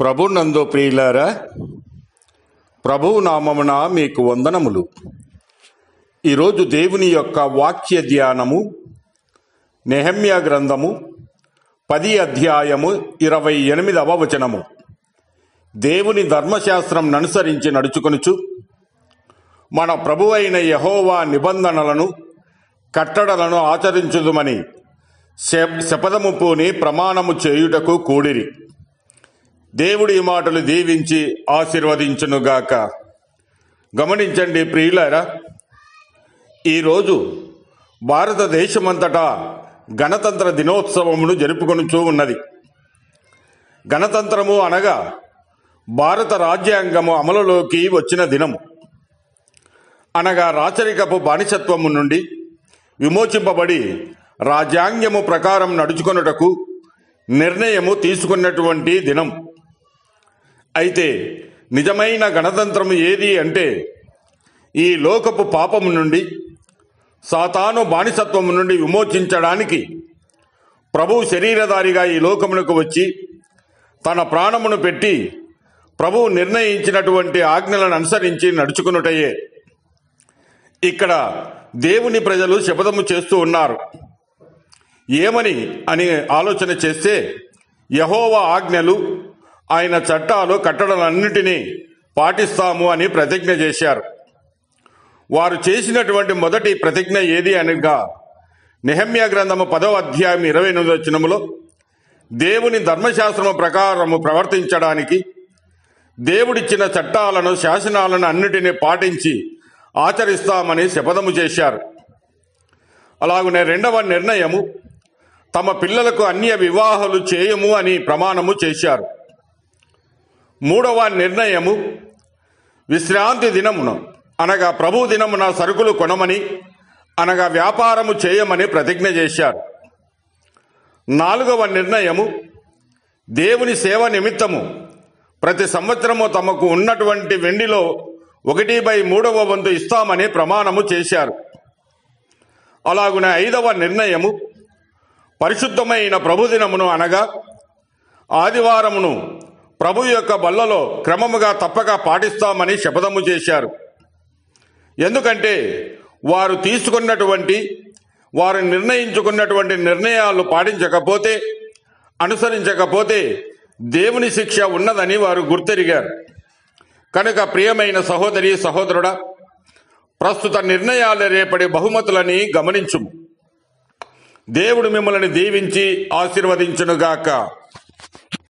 ప్రభు నందు ప్రియులారా ప్రభు నామమున మీకు వందనములు. ఈరోజు దేవుని యొక్క వాక్య ధ్యానము నెహమ్య గ్రంథము పది అధ్యాయము ఇరవై ఎనిమిదవ వచనము. దేవుని ధర్మశాస్త్రం అనుసరించి నడుచుకొనుచు మన ప్రభు అయిన యహోవా నిబంధనలను కట్టడలను ఆచరించుదుమని శపథము పూని ప్రమాణము చేయుటకు కూడిరి. దేవుడి ఈ మాటలు దీవించి ఆశీర్వదించునుగాక. గమనించండి ప్రియులారా ఈరోజు భారతదేశమంతటా గణతంత్ర దినోత్సవమును జరుపుకొనుచూ ఉన్నది. గణతంత్రము అనగా భారత రాజ్యాంగము అమలులోకి వచ్చిన దినము. అనగా రాచరికపు బానిసత్వము నుండి విమోచింపబడి రాజ్యాంగము ప్రకారం నడుచుకొనుటకు నిర్ణయము తీసుకున్నటువంటి దినం. అయితే నిజమైన గణతంత్రం ఏది అంటే ఈ లోకపు పాపము నుండి సాతాను బానిసత్వము నుండి విమోచించడానికి ప్రభు శరీరధారిగా ఈ లోకమునకు వచ్చి తన ప్రాణమును పెట్టి ప్రభు నిర్ణయించినటువంటి ఆజ్ఞలను అనుసరించి నడుచుకున్నటయే ఇక్కడ దేవుని ప్రజలు శపథము చేస్తూ ఉన్నారు. ఏమని అని ఆలోచన చేస్తే యహోవ ఆజ్ఞలు ఆయన చట్టాలు కట్టడలన్నిటినీ పాటిస్తాము అని ప్రతిజ్ఞ చేశారు. వారు చేసినటువంటి మొదటి ప్రతిజ్ఞ ఏది అనగా నిహమ్య గ్రంథము పదవ అధ్యాయం ఇరవై ఎనిమిది వచ్చినములో దేవుని ధర్మశాస్త్రము ప్రకారము ప్రవర్తించడానికి దేవుడిచ్చిన చట్టాలను శాసనాలను అన్నిటినీ పాటించి ఆచరిస్తామని శపథము చేశారు. అలాగనే రెండవ నిర్ణయము తమ పిల్లలకు అన్య వివాహాలు చేయము అని ప్రమాణము చేశారు. మూడవ నిర్ణయము విశ్రాంతి దినమున. అనగా ప్రభు దినమున సరుకులు కొనమని అనగా వ్యాపారము చేయమని ప్రతిజ్ఞ చేశారు. నాలుగవ నిర్ణయము దేవుని సేవ నిమిత్తము. ప్రతి సంవత్సరము తమకు ఉన్నటువంటి వెండిలో ఒకటి బై మూడవ వంతు ఇస్తామని ప్రమాణము చేశారు. అలాగున ఐదవ నిర్ణయము పరిశుద్ధమైన ప్రభుదినమును అనగా ఆదివారమును ప్రభు యొక్క బల్లలో క్రమముగా తప్పక పాటిస్తామని శపథము చేశారు. ఎందుకంటే వారు తీసుకున్నటువంటి వారు నిర్ణయించుకున్నటువంటి నిర్ణయాలు పాటించకపోతే అనుసరించకపోతే దేవుని శిక్ష ఉన్నదని వారు గుర్తెరిగారు. కనుక ప్రియమైన సహోదరి సహోదరుడా ప్రస్తుత నిర్ణయాలు రేపటి బహుమతులని గమనించుము. దేవుడు మిమ్మల్ని దీవించి ఆశీర్వదించునుగాక.